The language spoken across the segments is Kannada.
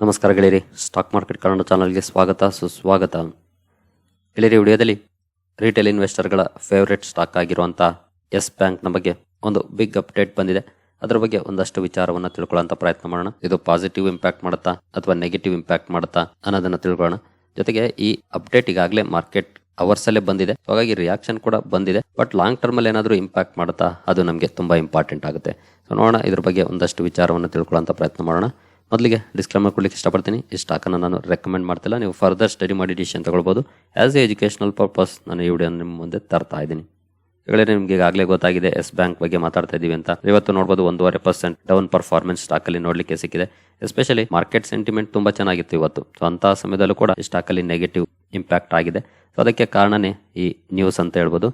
ನಮಸ್ಕಾರ ಗೆಳೆಯರಿ. ಸ್ಟಾಕ್ ಮಾರ್ಕೆಟ್ ಕನ್ನಡ ಚಾನಲ್ಗೆ ಸ್ವಾಗತ, ಸುಸ್ವಾಗತ. ಗೆಳೆಯರಿ, ವಿಡಿಯೋದಲ್ಲಿ ರಿಟೇಲ್ ಇನ್ವೆಸ್ಟರ್ಗಳ ಫೇವರೆಟ್ ಸ್ಟಾಕ್ ಆಗಿರುವಂಥ ಎಸ್ ಬ್ಯಾಂಕ್ನ ಬಗ್ಗೆ ಒಂದು ಬಿಗ್ ಅಪ್ಡೇಟ್ ಬಂದಿದೆ. ಅದರ ಬಗ್ಗೆ ಒಂದಷ್ಟು ವಿಚಾರವನ್ನು ತಿಳ್ಕೊಳ್ಳೋಂಥ ಪ್ರಯತ್ನ ಮಾಡೋಣ. ಇದು ಪಾಸಿಟಿವ್ ಇಂಪ್ಯಾಕ್ಟ್ ಮಾಡುತ್ತಾ ಅಥವಾ ನೆಗೆಟಿವ್ ಇಂಪ್ಯಾಕ್ಟ್ ಮಾಡುತ್ತಾ ಅನ್ನೋದನ್ನು ತಿಳ್ಕೊಳ್ಳೋಣ. ಜೊತೆಗೆ ಈ ಅಪ್ಡೇಟ್ ಈಗಾಗಲೇ ಮಾರ್ಕೆಟ್ ಅವರ್ಸಲ್ಲೇ ಬಂದಿದೆ. ಹಾಗಾಗಿ ರಿಯಾಕ್ಷನ್ ಕೂಡ ಬಂದಿದೆ. ಬಟ್ ಲಾಂಗ್ ಟರ್ಮಲ್ಲಿ ಏನಾದರೂ ಇಂಪ್ಯಾಕ್ಟ್ ಮಾಡುತ್ತಾ ಅದು ನಮಗೆ ತುಂಬ ಇಂಪಾರ್ಟೆಂಟ್ ಆಗುತ್ತೆ. ಸೊ ನೋಡೋಣ, ಇದ್ರ ಬಗ್ಗೆ ಒಂದಷ್ಟು ವಿಚಾರವನ್ನು ತಿಳ್ಕೊಳ್ಳೋಂಥ ಪ್ರಯತ್ನ ಮಾಡೋಣ. ಮೊದಲಿಗೆ ಡಿಸ್ಕ್ಲೈಮರ್ ಕೊಡ್ಲಿಕ್ಕೆ ಇಷ್ಟಪಡ್ತೀನಿ. ಈ ಸ್ಟಾಕನ್ನು ನಾನು ರೆಕಮೆಂಡ್ ಮಾಡ್ತಿಲ್ಲ. ನೀವು ಫರ್ದರ್ ಸ್ಟಡಿ ಮಾಡಿ ಡಿಸಿಷನ್ ತಗೊಳ್ಬೋದು. ಆ್ಯಸ್ ಎ ಎಜುಕೇಷನಲ್ ಪರ್ಪಸ್ ನಾನು ಈ ವಿಡಿಯೋ ನಿಮ್ಮ ಮುಂದೆ ತರ್ತಾ ಇದ್ದೀನಿ. ಈಗಲೇ ನಿಮಗೆ ಈಗಾಗಲೇ ಗೊತ್ತಾಗಿದೆ. ಎಸ್ ಬ್ಯಾಂಕ್ ಬಗ್ಗೆ ಮಾತಾಡ್ತಾ ಇದೀವಿ ಅಂತ. ಇವತ್ತು ನೋಡ್ಬೋದು ಒಂದೂವರೆ ಪರ್ಸೆಂಟ್ ಡೌನ್ ಪರ್ಫಾರ್ಮೆನ್ಸ್ ಸ್ಟಾಕ್ ಅಲ್ಲಿ ನೋಡ್ಲಿಕ್ಕೆ ಸಿಕ್ಕಿದೆ. ಎಸ್ಪೆಷಲಿ ಮಾರ್ಕೆಟ್ ಸೆಂಟಿಮೆಂಟ್ ತುಂಬಾ ಚೆನ್ನಾಗಿತ್ತು ಇವತ್ತು. ಸೊ ಅಂತಹ ಸಮಯದಲ್ಲೂ ಕೂಡ ಈ ಸ್ಟಾಕ್ ಅಲ್ಲಿ ನೆಗೆಟಿವ್ ಇಂಪ್ಯಾಕ್ಟ್ ಆಗಿದೆ. ಸೊ ಅದಕ್ಕೆ ಕಾರಣನೇ ಈ ನ್ಯೂಸ್ ಅಂತ ಹೇಳ್ಬೋದು.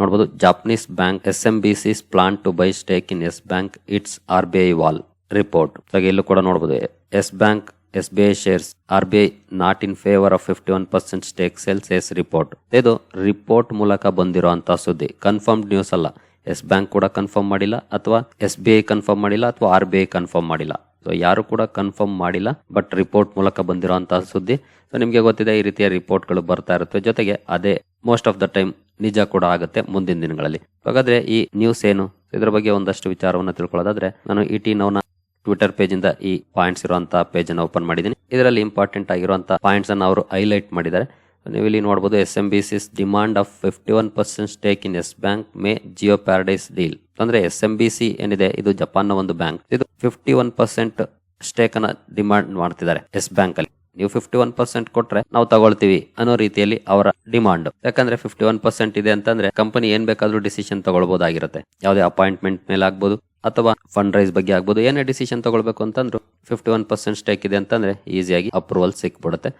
ನೋಡ್ಬೋದು Japanese bank S M B C's plan to buy stake in Yes bank it's R B I wall report. ಇಲ್ಲೂ ಕೂಡ ನೋಡಬಹುದು Yes bank S B I shares R B I not in favour of fifty one percent stake sales says report ಇದು ರಿಪೋರ್ಟ್ ಮೂಲಕ ಬಂದಿರುವಂತಹ ಸುದ್ದಿ. ಕನ್ಫರ್ಮ್ಡ್ ನ್ಯೂಸ್ ಅಲ್ಲ. ಎಸ್ ಬ್ಯಾಂಕ್ ಕೂಡ ಕನ್ಫರ್ಮ್ ಮಾಡಿಲ್ಲ, ಅಥವಾ ಎಸ್ ಬಿ ಐ ಕನ್ಫರ್ಮ್ ಮಾಡಿಲ್ಲ, ಅಥವಾ ಆರ್ ಬಿ ಐ ಕನ್ಫರ್ಮ್ ಮಾಡಿಲ್ಲ. ಸೊ ಯಾರು ಕೂಡ ಕನ್ಫರ್ಮ್ ಮಾಡಿಲ್ಲ ಬಟ್ ರಿಪೋರ್ಟ್ ಮೂಲಕ ಬಂದಿರುವಂತಹ ಸುದ್ದಿ. ಸೊ ನಿಮಗೆ ಗೊತ್ತಿದೆ, ಈ ರೀತಿಯ ರಿಪೋರ್ಟ್ಗಳು ಬರ್ತಾ ಇರುತ್ತೆ. ಜೊತೆಗೆ ಅದೇ ಮೋಸ್ಟ್ ಆಫ್ ದ ಟೈಮ್ ನಿಜ ಕೂಡ ಆಗುತ್ತೆ ಮುಂದಿನ ದಿನಗಳಲ್ಲಿ. ಹಾಗಾದ್ರೆ ಈ ನ್ಯೂಸ್ ಏನು? ಇದರ ಬಗ್ಗೆ ಒಂದಷ್ಟು ವಿಚಾರವನ್ನು ತಿಳ್ಕೊಳ್ಳೋದಾದ್ರೆ, ನಾನು ಇ ಟಿ ನೌನ ಟ್ವಿಟರ್ ಪೇಜ್ ಇಂದ ಈ ಪಾಯಿಂಟ್ಸ್ ಇರುವಂತಹ ಪೇಜ್ ಅನ್ನು ಓಪನ್ ಮಾಡಿದ್ದೀನಿ. ಇದರಲ್ಲಿ ಇಂಪಾರ್ಟೆಂಟ್ ಆಗಿರುವಂತಹ ಪಾಯಿಂಟ್ಸ್ ಅನ್ನು ಅವರು ಹೈಲೈಟ್ ಮಾಡಿದ್ದಾರೆ. ನೀವು ಇಲ್ಲಿ ನೋಡಬಹುದು S M B C's demand of fifty one percent stake in Yes bank may jeopardise deal ಅಂದ್ರೆ ಎಸ್ ಎಂ ಬಿ ಸಿ ಏನಿದೆ, ಇದು ಜಪಾನ್ನ ಒಂದು ಬ್ಯಾಂಕ್ ಇದು ಫಿಫ್ಟಿ ಒನ್ ಪರ್ಸೆಂಟ್ ಸ್ಟೇಕ್ ಅನ್ನ ಡಿಮಾಂಡ್ ಮಾಡ್ತಿದ್ದಾರೆ ಎಸ್ ಬ್ಯಾಂಕ್ ಅಲ್ಲಿ. ನೀವು ಫಿಫ್ಟಿ ಒನ್ ಪರ್ಸೆಂಟ್ ಕೊಟ್ರೆ ನಾವು ತಗೊಳ್ತೀವಿ ಅನ್ನೋ ರೀತಿಯಲ್ಲಿ ಅವರ ಡಿಮಾಂಡ್ ಯಾಕಂದ್ರೆ ಫಿಫ್ಟಿ ಒನ್ ಪರ್ಸೆಂಟ್ ಇದೆ ಅಂತಂದ್ರೆ ಕಂಪನಿ ಏನ್ ಬೇಕಾದ್ರೂ ಡಿಸಿಷನ್ ತಗೊಳ್ಬಹುದಾಗಿರುತ್ತೆ ಯಾವುದೇ ಅಪಾಯಿಂಟ್ಮೆಂಟ್ ಮೇಲೆ ಆಗ್ಬೋದು ಅಥವಾ ಫಂಡ್ ರೈಸ್ ಬಗ್ಗೆ ಆಗ್ಬೋದು. ಏನೇ ಡಿಸಿಷನ್ ತಗೊಳ್ಬೇಕು ಅಂತಂದ್ರು ಫಿಫ್ಟಿ ಒನ್ ಪರ್ಸೆಂಟ್ ಸ್ಟೇಕ್ ಇದೆ ಅಂತಂದ್ರೆ ಈಸಿಯಾಗಿ ಅಪ್ರೂವಲ್ ಸಿಕ್ಬಿಡುತ್ತೆ.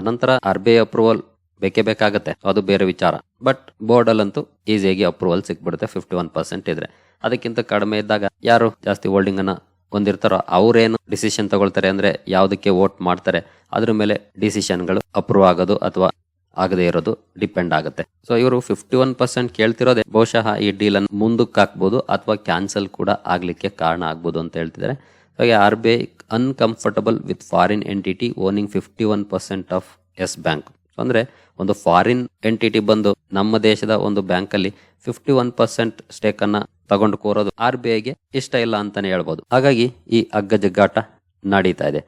ಅನಂತರ ಆರ್ ಬಿ ಐ ಅಪ್ರೂವಲ್ ಬೇಕೇ ಬೇಕಾಗುತ್ತೆ. ಅದು ಬೇರೆ ವಿಚಾರ. ಬಟ್ ಬೋರ್ಡ್ ಅಲ್ಲಂತೂ ಈಸಿಯಾಗಿ ಅಪ್ರೂವಲ್ ಸಿಕ್ಬಿಡುತ್ತೆ ಫಿಫ್ಟಿ ಒನ್ ಪರ್ಸೆಂಟ್ ಇದ್ರೆ. ಅದಕ್ಕಿಂತ ಕಡಿಮೆ ಇದ್ದಾಗ ಯಾರು ಜಾಸ್ತಿ ಹೋಲ್ಡಿಂಗ್ ಅನ್ನ ಹೊಂದಿರ್ತಾರೋ ಅವ್ರೇನು ಡಿಸಿಷನ್ ತಗೊಳ್ತಾರೆ ಅಂದ್ರೆ ಯಾವುದಕ್ಕೆ ವೋಟ್ ಮಾಡ್ತಾರೆ, ಅದ್ರ ಮೇಲೆ ಡಿಸಿಷನ್ಗಳು ಅಪ್ರೂವ್ ಆಗೋದು ಅಥವಾ ಆಗದೆ ಇರೋದು ಡಿಪೆಂಡ್ ಆಗುತ್ತೆ. ಸೊ ಇವರು ಫಿಫ್ಟಿ ಒನ್ ಪರ್ಸೆಂಟ್ ಕೇಳ್ತಿರೋದೇ ಬಹುಶಃ ಈ ಡೀಲ್ ಅನ್ನು ಮುಂದಕ್ಕೆ ಹಾಕ್ಬೋದು ಅಥವಾ ಕ್ಯಾನ್ಸಲ್ ಕೂಡ ಆಗ್ಲಿಕ್ಕೆ ಕಾರಣ ಆಗ್ಬೋದು ಅಂತ ಹೇಳ್ತಿದ್ದಾರೆ. ಹಾಗೆ R B I uncomfortable with foreign entity owning fifty one percent of Yes bank ಅಂದ್ರೆ ಒಂದು ಫಾರಿನ್ ಎಂಟಿಟಿ ಬಂದು ನಮ್ಮ ದೇಶದ ಒಂದು ಬ್ಯಾಂಕಲ್ಲಿ ಫಿಫ್ಟಿ ಒನ್ ಪರ್ಸೆಂಟ್ ಸ್ಟೇಕ್ ಅನ್ನ ತಗೊಂಡು ಕೋರೋದು ಆರ್ ಬಿ ಐಗೆ ಇಷ್ಟ ಇಲ್ಲ ಅಂತಾನೆ ಹೇಳ್ಬೋದು. ಹಾಗಾಗಿ ಈ ಅಗ್ಗ ಜಗ್ಗಾಟ ನಡೀತಾ ಇದೆ.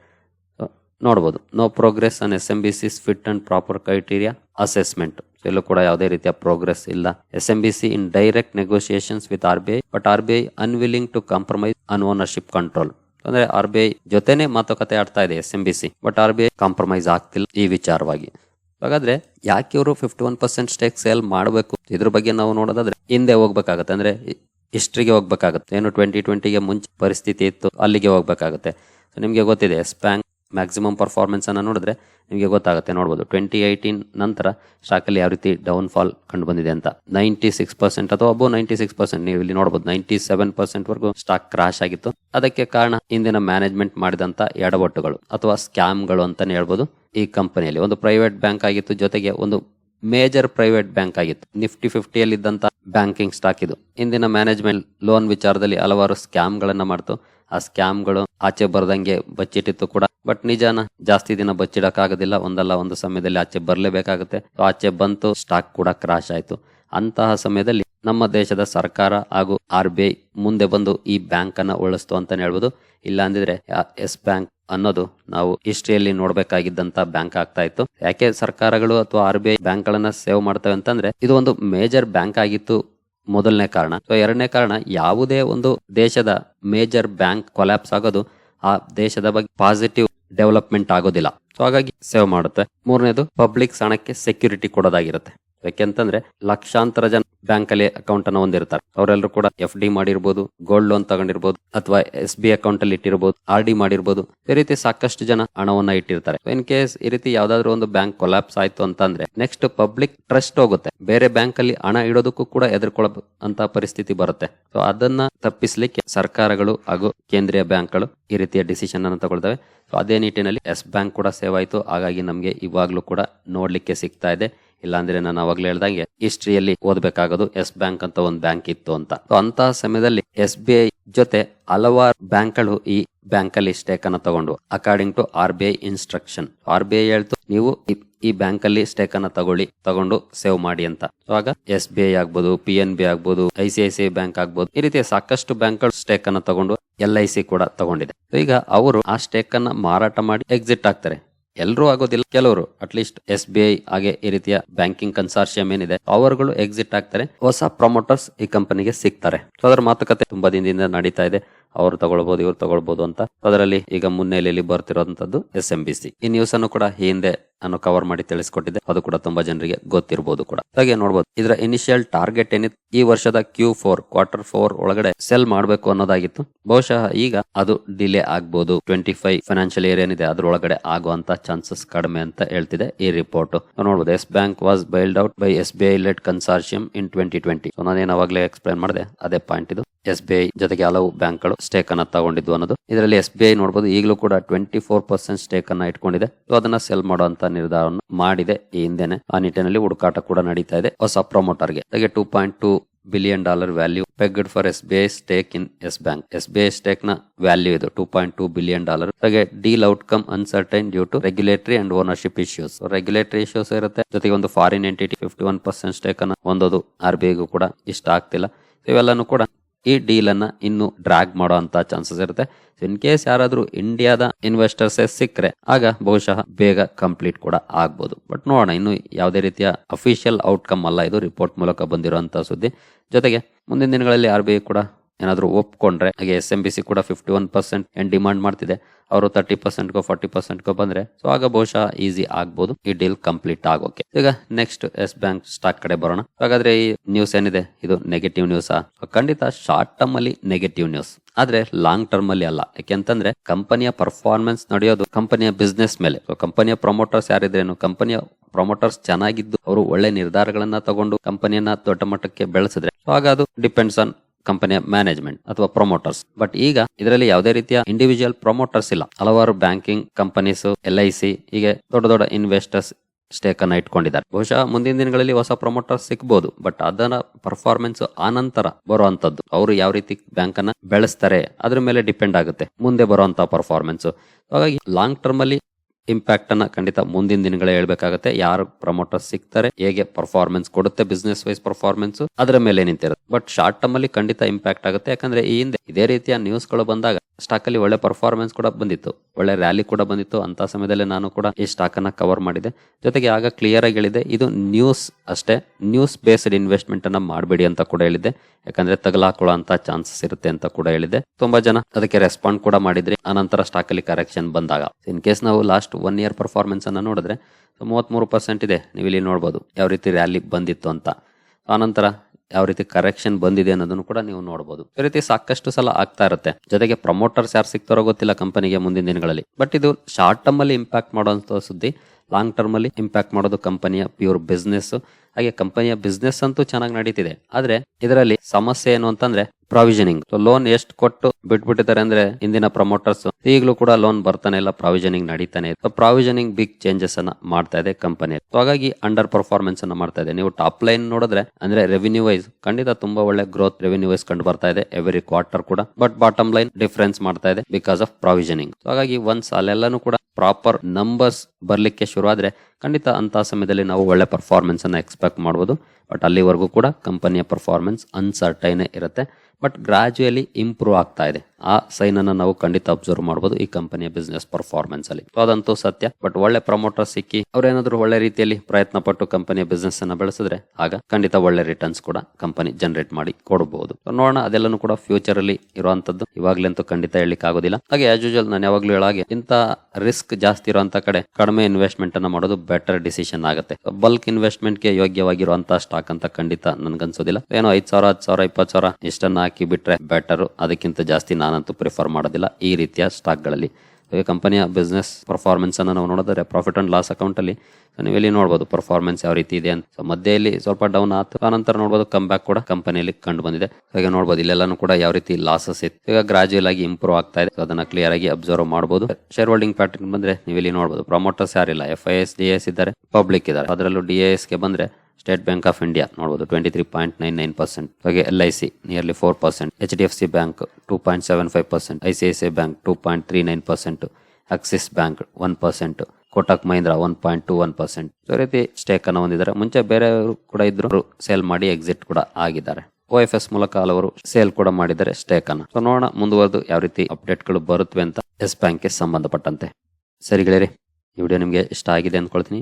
ನೋಡ್ಬೋದು. No progress on S M B C fit and proper criteria assessment ಇಲ್ಲೂ ಕೂಡ ಯಾವುದೇ ರೀತಿಯ ಪ್ರೋಗ್ರೆಸ್ ಇಲ್ಲ. S M B C in direct negotiations with R B I but R B I unwilling to compromise on ownership control ಅಂದ್ರೆ ಆರ್ ಬಿ ಐ ಜೊತೆನೆ ಮಾತುಕತೆ ಆಡ್ತಾ ಇದೆ S M B C but R B I compromise ಆಗ್ತಿಲ್ಲ ಈ ವಿಚಾರವಾಗಿ. ಹಾಗಾದ್ರೆ ಯಾಕೆ ಇವರು fifty one percent stake sale ಮಾಡಬೇಕು? ಇದ್ರ ಬಗ್ಗೆ ನಾವು ನೋಡೋದಾದ್ರೆ ಹಿಂದೆ ಹೋಗ್ಬೇಕಾಗತ್ತೆ. ಅಂದ್ರೆ ಹಿಸ್ಟ್ರಿಗೆ ಹೋಗ್ಬೇಕಾಗತ್ತೆ. ಏನು ಟ್ವೆಂಟಿ ಟ್ವೆಂಟಿಗೆ ಮುಂಚೆ ಪರಿಸ್ಥಿತಿ ಇತ್ತು, ಅಲ್ಲಿಗೆ ಹೋಗ್ಬೇಕಾಗತ್ತೆ. ನಿಮಗೆ ಗೊತ್ತಿದೆ ಎಸ್ ಬ್ಯಾಂಕ್ ಮ್ಯಾಕ್ಸಿಮಮ್ ಪರ್ಫಾರ್ಮೆನ್ಸನ್ನು ನೋಡಿದ್ರೆ ನಿಮಗೆ ಗೊತ್ತಾಗುತ್ತೆ. ನೋಡ್ಬೋದು ಟ್ವೆಂಟಿ ಏಯ್ಟೀನ್ ನಂತರ ಸ್ಟಾಕಲ್ಲಿ ಯಾವ ರೀತಿ ಡೌನ್ ಫಾಲ್ ಕಂಡು ಬಂದಿದೆ ಅಂತ. ನೈಂಟಿ ಸಿಕ್ಸ್ ಪರ್ಸೆಂಟ್ ಅಥವಾ ಅಬೋ ನೈಂಟಿ ಸಿಕ್ಸ್ ಪರ್ಸೆಂಟ್ ನೀವು ಇಲ್ಲಿ ನೋಡಬಹುದು ನೈಂಟಿ ಸೆವೆನ್ ಪರ್ಸೆಂಟ್ ವರೆಗೂ ಸ್ಟಾಕ್ ಕ್ರಾಶ್ ಆಗಿತ್ತು. ಅದಕ್ಕೆ ಕಾರಣ ಇಂದಿನ ಮ್ಯಾನೇಜ್ಮೆಂಟ್ ಮಾಡಿದಂತ ಎಡವಟ್ಟುಗಳು ಅಥವಾ ಸ್ಕ್ಯಾಮ್ಗಳು ಅಂತಾನೆ ಹೇಳ್ಬೋದು ಈ ಕಂಪನಿಯಲ್ಲಿ ಒಂದು ಪ್ರೈವೇಟ್ ಬ್ಯಾಂಕ್ ಆಗಿತ್ತು, ಜೊತೆಗೆ ಒಂದು ಮೇಜರ್ ಪ್ರೈವೇಟ್ ಬ್ಯಾಂಕ್ ಆಗಿತ್ತು. ನಿಫ್ಟಿ ಫಿಫ್ಟಿಯಲ್ಲಿ ಇದ್ದಂತ ಬ್ಯಾಂಕಿಂಗ್ ಸ್ಟಾಕ್ ಇದು. ಇಂದಿನ ಮ್ಯಾನೇಜ್ಮೆಂಟ್ ಲೋನ್ ವಿಚಾರದಲ್ಲಿ ಹಲವಾರು ಸ್ಕ್ಯಾಮ್ ಗಳನ್ನ ಮಾಡ್ತು. ಆ ಸ್ಕ್ಯಾಮ್ಗಳು ಆಚೆ ಬರ್ದಂಗೆ ಬಚ್ಚಿಟ್ಟಿತ್ತು ಕೂಡ. ಬಟ್ ನಿಜಾನ ಜಾಸ್ತಿ ದಿನ ಬಚ್ಚಿಡಕ್ಕಾಗೋದಿಲ್ಲ. ಒಂದಲ್ಲ ಒಂದು ಸಮಯದಲ್ಲಿ ಆಚೆ ಬರಲೇಬೇಕಾಗುತ್ತೆ. ಆಚೆ ಬಂತು ಸ್ಟಾಕ್ ಕೂಡ ಕ್ರಾಶ್ ಆಯ್ತು. ಅಂತಹ ಸಮಯದಲ್ಲಿ ನಮ್ಮ ದೇಶದ ಸರ್ಕಾರ ಹಾಗೂ ಆರ್ ಬಿ ಮುಂದೆ ಬಂದು ಈ ಬ್ಯಾಂಕ್ ಅನ್ನ ಉಳಿಸ್ತು ಅಂತಾನೆ ಹೇಳ್ಬೋದು. ಇಲ್ಲ ಅಂದಿದ್ರೆ ಎಸ್ ಬ್ಯಾಂಕ್ ಅನ್ನೋದು ನಾವು ಹಿಸ್ಟ್ರಿಯಲ್ಲಿ ನೋಡ್ಬೇಕಾಗಿದ್ದಂತ ಬ್ಯಾಂಕ್ ಆಗ್ತಾ ಇತ್ತು. ಯಾಕೆ ಸರ್ಕಾರಗಳು ಅಥವಾ ಆರ್ ಬಿ ಐ ಬ್ಯಾಂಕ್ ಗಳನ್ನ ಸೇವ್ ಮಾಡ್ತವೆ ಅಂತಂದ್ರೆ, ಇದು ಒಂದು ಮೇಜರ್ ಬ್ಯಾಂಕ್ ಆಗಿತ್ತು ಮೊದಲನೇ ಕಾರಣ. ಸೊ ಎರಡನೇ ಕಾರಣ, ಯಾವುದೇ ಒಂದು ದೇಶದ ಮೇಜರ್ ಬ್ಯಾಂಕ್ ಕೊಲ್ಯಾಪ್ಸ್ ಆಗೋದು, ಆ ದೇಶದ ಬಗ್ಗೆ ಪಾಸಿಟಿವ್ ಡೆವಲಪ್ಮೆಂಟ್ ಆಗೋದಿಲ್ಲ. ಸೊ ಹಾಗಾಗಿ ಸೇವ್ ಮಾಡುತ್ತೆ. ಮೂರನೇದು ಪಬ್ಲಿಕ್ ಹಣಕ್ಕೆ ಸೆಕ್ಯೂರಿಟಿ ಕೊಡೋದಾಗಿರುತ್ತೆ. ಯಾಕೆಂತಂದ್ರೆ ಲಕ್ಷಾಂತರ ಜನ ಬ್ಯಾಂಕ್ ಅಲ್ಲಿ ಅಕೌಂಟ್ ಅನ್ನ ಹೊಂದಿರ್ತಾರೆ. ಅವರೆಲ್ಲರೂ ಕೂಡ ಎಫ್ ಡಿ ಮಾಡಿರ್ಬೋದು ಗೋಲ್ಡ್ ಲೋನ್ ತಗೊಂಡಿರ್ಬೋದು, ಅಥವಾ ಎಸ್ ಬಿ ಅಕೌಂಟ್ ಅಲ್ಲಿ ಇಟ್ಟಿರ್ಬೋದು ಆರ್ ಡಿ ಮಾಡಿರ್ಬೋದು, ಈ ರೀತಿ ಸಾಕಷ್ಟು ಜನ ಹಣವನ್ನ ಇಟ್ಟಿರ್ತಾರೆ. ಇನ್ ಕೇಸ್ ಈ ರೀತಿ ಯಾವ್ದಾದ್ರು ಒಂದು ಬ್ಯಾಂಕ್ ಕೊಲಾಪ್ಸ್ ಆಯ್ತು ಅಂತಂದ್ರೆ ನೆಕ್ಸ್ಟ್ ಪಬ್ಲಿಕ್ ಟ್ರಸ್ಟ್ ಹೋಗುತ್ತೆ. ಬೇರೆ ಬ್ಯಾಂಕ್ ಅಲ್ಲಿ ಹಣ ಇಡೋದಕ್ಕೂ ಕೂಡ ಎದುರ್ಕೊಳ್ಳ ಅಂತ ಪರಿಸ್ಥಿತಿ ಬರುತ್ತೆ. ಸೊ ಅದನ್ನ ತಪ್ಪಿಸ್ಲಿಕ್ಕೆ ಸರ್ಕಾರಗಳು ಹಾಗೂ ಕೇಂದ್ರೀಯ ಬ್ಯಾಂಕ್ಗಳು ಈ ರೀತಿಯ ಡಿಸಿಷನ್ ಅನ್ನು ತಗೊಳ್ತವೆ. ಸೊ ಅದೇ ನಿಟ್ಟಿನಲ್ಲಿ ಎಸ್ ಬ್ಯಾಂಕ್ ಕೂಡ ಸೇವ್ ಆಯ್ತು. ಹಾಗಾಗಿ ನಮಗೆ ಇವಾಗ್ಲೂ ಕೂಡ ನೋಡ್ಲಿಕ್ಕೆ ಸಿಗ್ತಾ ಇದೆ. ಇಲ್ಲಾಂದ್ರೆ ನಾನು ಅವಾಗ್ಲೇ ಹೇಳ್ದಂಗೆ ಹಿಸ್ಟ್ರಿಯಲ್ಲಿ ಓದಬೇಕಾಗೋದು ಎಸ್ ಬ್ಯಾಂಕ್ ಅಂತ ಒಂದು ಬ್ಯಾಂಕ್ ಇತ್ತು ಅಂತ. ಅಂತ ಸಮಯದಲ್ಲಿ ಎಸ್ ಜೊತೆ ಹಲವಾರು ಬ್ಯಾಂಕ್ಗಳು ಈ ಬ್ಯಾಂಕ್ ಅಲ್ಲಿ ಸ್ಟೇಕ್ ಅನ್ನ ತಗೊಂಡು according to R B I instruction R B I ಹೇಳ್ತು, ನೀವು ಈ- ಬ್ಯಾಂಕ್ ಅಲ್ಲಿ ಸ್ಟೇಕ್ ಅನ್ನ ತಗೊಳ್ಳಿ, ತಗೊಂಡು ಸೇವ್ ಮಾಡಿ ಅಂತ. ಇವಾಗ ಎಸ್ ಬಿ ಐ ಆಗ್ಬೋದು ಪಿ ಎನ್ ಬಿ ಆಗ್ಬೋದು I C I C I bank ಆಗ್ಬೋದು, ಈ ರೀತಿಯ ಸಾಕಷ್ಟು ಬ್ಯಾಂಕ್ಗಳು ಸ್ಟೇಕ್ ಅನ್ನ ತಗೊಂಡು ಎಲ್ ಐ ಸಿ ಕೂಡ ತಗೊಂಡಿದೆ. ಈಗ ಅವರು ಆ ಸ್ಟೇಕ್ ಅನ್ನ ಮಾರಾಟ ಮಾಡಿ ಎಕ್ಸಿಟ್ ಆಗ್ತಾರೆ. ಎಲ್ಲರೂ ಆಗೋದಿಲ್ಲ. ಕೆಲವರು ಅಟ್ಲೀಸ್ಟ್ ಎಸ್ ಬಿ ಐ ಹಾಗೆ ಈ ರೀತಿಯ ಬ್ಯಾಂಕಿಂಗ್ ಕನ್ಸಾರ್ಷಿಯಂ ಏನಿದೆ, ಅವರುಗಳು ಎಕ್ಸಿಟ್ ಆಗ್ತಾರೆ. ಹೊಸ ಪ್ರಮೋಟರ್ಸ್ ಈ ಕಂಪನಿಗೆ ಸಿಗ್ತಾರೆ. ಸೊ ಅದರ ಮಾತುಕತೆ ತುಂಬಾ ದಿನದಿಂದ ನಡೀತಾ ಇದೆ. ಅವ್ರು ತಗೊಳ್ಬಹುದು, ಇವ್ರು ತಗೊಳ್ಬಹುದು ಅಂತ. ಅದರಲ್ಲಿ ಈಗ ಮುನ್ನೆಲೆಯಲ್ಲಿ ಬರ್ತಿರೋಂಥದ್ದು ಎಸ್ ಎಂ ಬಿ ಸಿ ಈ ನ್ಯೂಸ್ ಅನ್ನು ಕೂಡ ಈ ಹಿಂದೆ ನಾನು ಕವರ್ ಮಾಡಿ ತಿಳಿಸ್ಕೊಟ್ಟಿದ್ದೆ. ಅದು ಕೂಡ ತುಂಬಾ ಜನರಿಗೆ ಗೊತ್ತಿರಬಹುದು ಕೂಡ. ಹಾಗೆ ನೋಡಬಹುದು ಇದರ ಇನಿಷಿಯಲ್ ಟಾರ್ಗೆಟ್ ಏನಿತ್ತು? ಈ ವರ್ಷದ ಕ್ಯೂ ಫೋರ್ ಕ್ವಾರ್ಟರ್ ಫೋರ್ ಒಳಗಡೆ ಸೆಲ್ ಮಾಡಬೇಕು ಅನ್ನೋದಾಗಿತ್ತು. ಬಹುಶಃ ಈಗ ಅದು ಡಿಲೇ ಆಗ್ಬಹುದು ಟ್ವೆಂಟಿ ಫೈವ್ ಫೈನಾನ್ಷಿಯಲ್ ಇಯರ್ ಏನಿದೆ, ಅದ್ರೊಳಗಡೆ ಆಗುವಂತ ಚಾನ್ಸಸ್ ಕಡಿಮೆ ಅಂತ ಹೇಳ್ತಿದೆ ಈ ರಿಪೋರ್ಟ್ ನೋಡಬಹುದು Yes bank was bailed out by S B I led consortium in twenty twenty ನಾನೇನು ಎಕ್ಸ್ಪ್ಲೈನ್ ಮಾಡಿದೆ, ಅದೇ ಪಾಯಿಂಟ್ ಇದು. ಎಸ್ ಬಿ ಐ ಜೊತೆಗೆ ಹಲವು ಬ್ಯಾಂಕ್ಗಳು ಸ್ಟೇಕ್ ಅನ್ನ ತಗೊಂಡಿದ್ವು ಅನ್ನೋದು. ಇದರಲ್ಲಿ ಎಸ್ ಬಿ ಐ ನೋಡಬಹುದು ಈಗಲೂ ಕೂಡ ಟ್ವೆಂಟಿ ಫೋರ್ ಪರ್ಸೆಂಟ್ ಸ್ಟೇಕ್ ಅನ್ನ ಇಟ್ಕೊಂಡಿದೆ ಅದನ್ನ ಸೆಲ್ ಮಾಡುವಂತ ನಿರ್ಧಾರವನ್ನು ಮಾಡಿದೆ ಈ ಹಿಂದೆನೆ. ಆ ನಿಟ್ಟಿನಲ್ಲಿ ಹುಡುಕಾಟ ಕೂಡ ನಡೀತಾ ಇದೆ. ಹೊಸ ಪ್ರಮೋಟರ್ಗೆ ಹಾಗೆ two point two billion dollar value pegged for S B I stake in Yes bank. S B I ಸ್ಟೇಕ್ನ value ಇದು two point two billion dollar ಹಾಗೆ deal outcome uncertain due to regulatory and ownership issues regulatory issues ಇರುತ್ತೆ. ಜೊತೆಗೆ ಒಂದು foreign entity fifty one percent stake ಅನ್ನ ಹೊಂದೋದು ಆರ್ ಬಿ ಐಗೂ ಕೂಡ ಇಷ್ಟ ಆಗ್ತಿಲ್ಲ. ಇವೆಲ್ಲನೂ ಕೂಡ ಈ ಡೀಲ್ ಅನ್ನ ಇನ್ನು ಡ್ರಾಗ್ ಮಾಡುವಂತ ಚಾನ್ಸಸ್ ಇರುತ್ತೆ. ಇನ್ ಕೇಸ್ ಯಾರಾದರೂ ಇಂಡಿಯಾದ ಇನ್ವೆಸ್ಟರ್ಸ್ ಸಿಕ್ಕರೆ, ಆಗ ಬಹುಶಃ ಬೇಗ ಕಂಪ್ಲೀಟ್ ಕೂಡ ಆಗ್ಬೋದು. ಬಟ್ ನೋಡೋಣ, ಇನ್ನು ಯಾವುದೇ ರೀತಿಯ ಅಫಿಷಿಯಲ್ ಔಟ್ಕಮ್ ಅಲ್ಲ ಇದು ರಿಪೋರ್ಟ್ ಮೂಲಕ ಬಂದಿರುವಂತ ಸುದ್ದಿ. ಜೊತೆಗೆ, ಮುಂದಿನ ದಿನಗಳಲ್ಲಿ ಆರ್ ಬಿ ಕೂಡ ಏನಾದರೂ ಒಪ್ಕೊಂಡ್ರೆ, ಹಾಗೆ ಎಸ್ ಎಂ ಬಿ ಸಿ ಕೂಡ ಫಿಫ್ಟಿ ಒನ್ ಪರ್ಸೆಂಟ್ ಏನ್ ಡಿಮಾಂಡ್ ಮಾಡ್ತಿದೆ, ಅವರು ತರ್ಟಿ ಪರ್ಸೆಂಟ್ಗೋ ಫಾರ್ಟಿ ಪರ್ಸೆಂಟ್ಗೋ ಬಂದ್ರೆ ಸೊ ಆಗ ಬಹುಶಃ ಈಸಿ ಆಗ್ಬೋದು, ಈ ಡೀಲ್ ಕಂಪ್ಲೀಟ್ ಆಗೋಕೆ. ಈಗ ನೆಕ್ಸ್ಟ್ ಎಸ್ ಬ್ಯಾಂಕ್ ಸ್ಟಾಕ್ ಕಡೆ ಬರೋಣ. ಹಾಗಾದ್ರೆ ಈ ನ್ಯೂಸ್ ಏನಿದೆ? ಇದು ನೆಗೆಟಿವ್ ನ್ಯೂಸ್ ಖಂಡಿತ ಶಾರ್ಟ್ ಟರ್ಮ್ ಅಲ್ಲಿ ನೆಗೆಟಿವ್ ನ್ಯೂಸ್ ಆದ್ರೆ ಲಾಂಗ್ ಟರ್ಮ್ ಅಲ್ಲಿ ಅಲ್ಲ. ಯಾಕೆಂತಂದ್ರೆ ಕಂಪನಿಯ ಪರ್ಫಾರ್ಮೆನ್ಸ್ ನಡೆಯೋದು ಕಂಪನಿಯ ಬಿಸ್ನೆಸ್ ಮೇಲೆ. ಕಂಪನಿಯ ಪ್ರಮೋಟರ್ಸ್ ಯಾರಿದ್ರೇನು ಕಂಪನಿಯ ಪ್ರಮೋಟರ್ಸ್ ಚೆನ್ನಾಗಿದ್ದು, ಅವರು ಒಳ್ಳೆ ನಿರ್ಧಾರಗಳನ್ನ ತಗೊಂಡು ಕಂಪನಿಯನ್ನ ದೊಡ್ಡ ಮಟ್ಟಕ್ಕೆ ಬೆಳೆಸಿದ್ರೆ. ಸೊ ಆಗ ಅದು ಡಿಪೆಂಡ್ಸ್ ಆನ್ ಕಂಪನಿಯ ಮ್ಯಾನೇಜ್ಮೆಂಟ್ ಅಥವಾ ಪ್ರೊಮೋಟರ್ಸ್ ಬಟ್ ಈಗ ಇದರಲ್ಲಿ ಯಾವುದೇ ರೀತಿಯ ಇಂಡಿವಿಜುವಲ್ ಪ್ರಮೋಟರ್ಸ್ ಇಲ್ಲ. ಹಲವಾರು banking companies L I C ಹೀಗೆ ದೊಡ್ಡ ದೊಡ್ಡ ಇನ್ವೆಸ್ಟರ್ಸ್ ಸ್ಟೇಕ್ ಅನ್ನ ಇಟ್ಕೊಂಡಿದ್ದಾರೆ. ಬಹುಶಃ ಮುಂದಿನ ದಿನಗಳಲ್ಲಿ ಹೊಸ ಪ್ರಮೋಟರ್ ಸಿಗ್ಬಹುದು ಬಟ್ ಅದರ ಪರ್ಫಾರ್ಮೆನ್ಸ್ ಆನಂತರ ಬರುವಂತದ್ದು. ಅವರು ಯಾವ ರೀತಿ ಬ್ಯಾಂಕ್ ಅನ್ನ ಬೆಳೆಸ್ತಾರೆ, ಅದ್ರ ಮೇಲೆ ಡಿಪೆಂಡ್ ಆಗುತ್ತೆ, ಮುಂದೆ ಬರುವಂತಹ ಪರ್ಫಾರ್ಮೆನ್ಸ್ ಹಾಗಾಗಿ ಲಾಂಗ್ ಟರ್ಮ್ ಅಲ್ಲಿ ಇಂಪ್ಯಾಕ್ಟ್ ಅನ್ನ ಖಂಡಿತ ಮುಂದಿನ ದಿನಗಳೇ ಹೇಳ್ಬೇಕಾಗತ್ತೆ. ಯಾರು ಪ್ರಮೋಟರ್ ಸಿಗ್ತಾರೆ, ಹೇಗೆ ಪರ್ಫಾರ್ಮೆನ್ಸ್ ಕೊಡುತ್ತೆ ಬಿಸ್ನೆಸ್ ವೈಸ್ ಪರ್ಫಾರ್ಮೆನ್ಸ್ ಅದರ ಮೇಲೆ ನಿಂತಿರುತ್ತೆ. ಬಟ್ ಶಾರ್ಟ್ ಟರ್ಮ್ ಅಲ್ಲಿ ಖಂಡಿತ ಇಂಪ್ಯಾಕ್ಟ್ ಆಗುತ್ತೆ. ಯಾಕಂದ್ರೆ ಈ ಹಿಂದೆ ಇದೇ ರೀತಿಯ ನ್ಯೂಸ್ಗಳು ಬಂದಾಗ ಸ್ಟಾಕ್ ಅಲ್ಲಿ ಒಳ್ಳೆ ಪರ್ಫಾರ್ಮೆನ್ಸ್ ಕೂಡ ಬಂದಿತ್ತು. ಒಳ್ಳೆ ರ್ಯಾಲಿ ಕೂಡ ಬಂದಿತ್ತು. ಅಂತ ಸಮಯದಲ್ಲಿ ನಾನು ಕೂಡ ಈ ಸ್ಟಾಕನ್ನು ಕವರ್ ಮಾಡಿದೆ. ಜೊತೆಗೆ ಆಗ ಕ್ಲಿಯರ್ ಆಗಿ ಹೇಳಿದೆ, ಇದು ನ್ಯೂಸ್ ಅಷ್ಟೇ. ನ್ಯೂಸ್ ಬೇಸ್ಡ್ ಇನ್ವೆಸ್ಟ್ಮೆಂಟ್ ಅನ್ನ ಮಾಡಬೇಡಿ ಅಂತ ಕೂಡ ಹೇಳಿದ್ದೆ. ಯಾಕಂದ್ರೆ ತಗಲಾಕೊಳ್ಳೋ ಅಂತ ಚಾನ್ಸಸ್ ಇರುತ್ತೆ ಅಂತ ಕೂಡ ಹೇಳಿದೆ ತುಂಬಾ ಜನ ಅದಕ್ಕೆ ರೆಸ್ಪಾಂಡ್ ಕೂಡ ಮಾಡಿದ್ರಿ. ಆನಂತರ ಸ್ಟಾಕ್ ಅಲ್ಲಿ ಕರೆಕ್ಷನ್ ಬಂದಾಗ. ಇನ್ ಕೇಸ್ ನಾವು ಲಾಸ್ಟ್ ಒನ್ ಇಯರ್ ಪರ್ಫಾರ್ಮೆನ್ಸನ್ನು ನೋಡಿದ್ರೆ, ಮೂವತ್ಮೂರು ಪರ್ಸೆಂಟ್ ಇದೆ. ನೀವು ಇಲ್ಲಿ ನೋಡಬಹುದು ಯಾವ ರೀತಿ ರ್ಯಾಲಿ ಬಂದಿತ್ತು ಅಂತ. ಆನಂತರ ಯಾವ ರೀತಿ ಕರೆಕ್ಷನ್ ಬಂದಿದೆ ಅನ್ನೋದನ್ನು ಕೂಡ ನೀವು ನೋಡಬಹುದು ಈ ರೀತಿ ಸಾಕಷ್ಟು ಸಲ ಆಗ್ತಾ ಇರುತ್ತೆ. ಜೊತೆಗೆ ಪ್ರಮೋಟರ್ಸ್ ಯಾರು ಸಿಗ್ತಾರೋ ಗೊತ್ತಿಲ್ಲ ಕಂಪನಿಗೆ ಮುಂದಿನ ದಿನಗಳಲ್ಲಿ. ಬಟ್ ಇದು ಶಾರ್ಟ್ ಟರ್ಮ್ ಅಲ್ಲಿ ಇಂಪ್ಯಾಕ್ಟ್ ಮಾಡುವಂತ ಸುದ್ದಿ. ಲಾಂಗ್ ಟರ್ಮಲ್ಲಿ ಇಂಪ್ಯಾಕ್ಟ್ ಮಾಡೋದು ಕಂಪನಿಯ ಪ್ಯೂರ್ ಬಿಸ್ನೆಸ್ ಹಾಗೆ ಕಂಪನಿಯ ಬಿಸ್ನೆಸ್ ಅಂತೂ ಚೆನ್ನಾಗಿ ನಡೀತಿದೆ. ಆದ್ರೆ ಇದರಲ್ಲಿ ಸಮಸ್ಯೆ ಏನು ಅಂತಂದ್ರೆ ಪ್ರಾವಿಷನಿಂಗ್ ಲೋನ್ ಎಷ್ಟು ಕೊಟ್ಟು ಬಿಟ್ಬಿಟ್ಟಿದ್ದಾರೆ ಅಂದ್ರೆ ಇಂದಿನ ಪ್ರಮೋಟರ್ಸ್ ಈಗಲೂ ಕೂಡ ಲೋನ್ ಬರ್ತಾನೆ ಇಲ್ಲ ಪ್ರಾವಿಷನಿಂಗ್ ನಡೀತಾನೆ ಪ್ರಾವಿಷನಿಂಗ್ ಬಿಗ್ ಚೇಂಜಸ್ ಅನ್ನ ಮಾಡ್ತಾ ಇದೆ ಕಂಪನಿ ಹಾಗಾಗಿ ಅಂಡರ್ ಪರ್ಫಾರ್ಮೆನ್ಸ್ ಅನ್ನ ಮಾಡ್ತಾ ಇದೆ. ನೀವು ಟಾಪ್ ಲೈನ್ ನೋಡಿದ್ರೆ ಅಂದ್ರೆ ರೆವಿನ್ಯೂ ವೈಸ್ ಖಂಡಿತ ತುಂಬಾ ಒಳ್ಳೆ ಗ್ರೋತ್ ರೆವಿನ್ಯೂ ವೈಸ್ ಕಂಡು ಬರ್ತಾ ಇದೆ ಎವ್ರಿ ಕ್ವಾರ್ಟರ್ ಕೂಡ. ಬಟ್ ಬಾಟಮ್ ಲೈನ್ ಡಿಫರೆನ್ಸ್ ಮಾಡ್ತಾ ಇದೆ ಬಿಕಾಸ್ ಆಫ್ ಪ್ರಾವಿಷನಿಂಗ್ ಹಾಗಾಗಿ ಒನ್ಸ್ ಅಲ್ಲೆಲ್ಲಾನು ಕೂಡ ಪ್ರಾಪರ್ ನಂಬರ್ಸ್ ಬರಲಿಕ್ಕೆ ಶುರುವಾದರೆ ಖಂಡಿತ ಅಂತ ಸಮಯದಲ್ಲಿ ನಾವು ಒಳ್ಳೆ ಪರ್ಫಾರ್ಮೆನ್ಸನ್ನು ಎಕ್ಸ್ಪೆಕ್ಟ್ ಮಾಡಬಹುದು ಬಟ್ ಅಲ್ಲಿವರೆಗೂ ಕೂಡ ಕಂಪನಿಯ ಪರ್ಫಾರ್ಮೆನ್ಸ್ ಅನ್ಸರ್ಟೈನೇ ಇರುತ್ತೆ. ಬಟ್ ಗ್ರಾಜುಯಲಿ ಇಂಪ್ರೂವ್ ಆಗ್ತಾ ಇದೆ. ಆ ಸೈನ್ ಅನ್ನ ನಾವು ಖಂಡಿತ ಅಬ್ಸರ್ವ್ ಮಾಡಬಹುದು ಈ ಕಂಪನಿಯ ಬಿಸ್ನೆಸ್ ಪರ್ಫಾರ್ಮೆನ್ಸ್ ಅಲ್ಲಿ. ಅದಂತೂ ಸತ್ಯ. ಬಟ್ ಒಳ್ಳೆ ಪ್ರಮೋಟರ್ ಸಿಕ್ಕಿ ಅವ್ರೇನಾದ್ರೂ ಒಳ್ಳೆ ರೀತಿಯಲ್ಲಿ ಪ್ರಯತ್ನ ಪಟ್ಟು ಕಂಪನಿಯ ಬಿಸ್ನೆಸ್ ಅನ್ನ ಬೆಳೆಸಿದ್ರೆ ಆಗ ಖಂಡಿತ ಒಳ್ಳೆ ರಿಟರ್ನ್ಸ್ ಕೂಡ ಕಂಪನಿ ಜನರೇಟ್ ಮಾಡಿ ಕೊಡಬಹುದು ನೋಡೋಣ, ಅದೆಲ್ಲನೂ ಕೂಡ ಫ್ಯೂಚರ್ ಅಲ್ಲಿ ಇರುವಂತದ್ದು. ಇವಾಗ್ಲಂತೂ ಖಂಡಿತ ಹೇಳಲಿಕ್ಕೆ ಆಗೋದಿಲ್ಲ. ಹಾಗೆ ಆಸ್ ಯೂಶಲ್ ನಾನು ಯಾವಾಗ್ಲೂ ಹೇಳಾಗೆ ಇಂತ ರಿಸ್ಕ್ ಜಾಸ್ತಿ ಇರುವಂತ ಕಡೆ ಕಡಿಮೆ ಇನ್ವೆಸ್ಟ್ಮೆಂಟ್ ಅನ್ನ ಮಾಡೋದು ಬೆಟರ್ ಡಿಸಿಷನ್ ಆಗುತ್ತೆ. ಬಲ್ಕ್ ಇನ್ವೆಸ್ಟ್ಮೆಂಟ್ಗೆ ಯೋಗ್ಯವಾಗಿರುವಂತಹ ಸ್ಟಾಕ್ ಅಂತ ಖಂಡಿತ ನನ್ಗನ್ಸೋದಿಲ್ಲ. ಏನೋ ಐದ್ ಸಾವಿರ, ಹತ್ತು ಸಾವಿರ, ಇಪ್ಪತ್ತು ಸಾವಿರ ಇಷ್ಟನ್ನ ಹಾಕಿ ಬಿಟ್ರೆ ಬೆಟರ್ ಅದಕ್ಕಿಂತ ಜಾಸ್ತಿ ನಾನಂತೂ ಪ್ರಿಫರ್ ಮಾಡೋದಿಲ್ಲ ಈ ರೀತಿಯ ಸ್ಟಾಕ್ಗಳಲ್ಲಿ ಹಾಗೆ ಕಂಪನಿಯ ಬಿಸ್ನೆಸ್ ಪರ್ಫಾರ್ಮೆನ್ಸನ್ನು ನಾವು ನೋಡಿದ್ರೆ ಪ್ರಾಫಿಟ್ ಆ್ಯಂಡ್ ಲಾಸ್ ಅಕೌಂಟ್ ಅಲ್ಲಿ ನೋಡ್ಬೋದು ನೀವು ಇಲ್ಲಿ ನೋಡಬಹುದು ಪರ್ಫಾರ್ಮೆನ್ಸ್ ಯಾವ ರೀತಿ ಇದೆ ಅಂತ. ಸೊ ಮಧ್ಯೆಯಲ್ಲಿ ಸ್ವಲ್ಪ ಡೌನ್ ಆಯ್ತು ಆನಂತರ ನೋಡಬಹುದು ಕಮ್ ಬ್ಯಾಕ್ ಕೂಡ ಕಂಪನಿಯಲ್ಲಿ ಕಂಡು ಬಂದಿದೆ. ಹಾಗೆ ನೋಡ್ಬೋದು ಇಲ್ಲೆಲ್ಲಾನು ಕೂಡ ಯಾವ ರೀತಿ ಲಾಸಸ್ ಇತ್ತು. ಈಗ ಗ್ರಾಜುಯಲ್ ಆಗಿ ಇಂಪ್ರೂವ್ ಆಗ್ತಾ ಇದೆ. ಅದನ್ನ ಕ್ಲಿಯರ್ ಆಗಿ ಅಬ್ಸರ್ವ್ ಮಾಡಬಹುದು ಶೇರ್ ಹೋಲ್ಡಿಂಗ್ ಪ್ಯಾಟರ್ನ್ ಬಂದ್ರೆ ನೀವು ಇಲ್ಲಿ ನೋಡಬಹುದು ಪ್ರಮೋಟರ್ಸ್ ಯಾರಿಲ್ಲ F I S D S ಇದ್ದಾರೆ ಪಬ್ಲಿಕ್ ಇದ್ದಾರೆ. ಅದರಲ್ಲೂ ಡಿ ಎ ಗೆ ಬಂದ್ರೆ ಸ್ಟೇಟ್ ಬ್ಯಾಂಕ್ ಆಫ್ ಇಂಡಿಯಾ ನೋಡಬಹುದು twenty three point nine nine percent ಹಾಗೆ L I C nearly four percent H D F C bank two point seven five percent I C I C bank two point three nine percent Axis bank one percent Kotak Mahindra one point two one percent ಈ ರೀತಿ ಸ್ಟೇಕ್ ಅನ್ನು ಹೊಂದಿದ್ದಾರೆ. ಮುಂಚೆ ಬೇರೆಯವರು ಕೂಡ ಇದ್ರು ಸೇಲ್ ಮಾಡಿ ಎಕ್ಸಿಟ್ ಕೂಡ ಆಗಿದ್ದಾರೆ. ಒ ಎಫ್ ಎಸ್ ಮೂಲಕ ಹಲವರು ಸೇಲ್ ಕೂಡ ಮಾಡಿದ್ದಾರೆ ಸ್ಟೇಕ್ ಅನ್ನು. ಸೊ ನೋಡೋಣ ಮುಂದುವರೆದು ಯಾವ ರೀತಿ ಅಪ್ಡೇಟ್ಗಳು ಬರುತ್ತವೆ ಅಂತ ಎಸ್ ಬ್ಯಾಂಕ್ಗೆ ಸಂಬಂಧಪಟ್ಟಂತೆ. ಸರಿ ಗೆಳೆಯರಿ, ಈ ವಿಡಿಯೋ ನಿಮಗೆ ಇಷ್ಟ ಆಗಿದೆ ಅಂದ್ಕೊಳ್ತೀನಿ.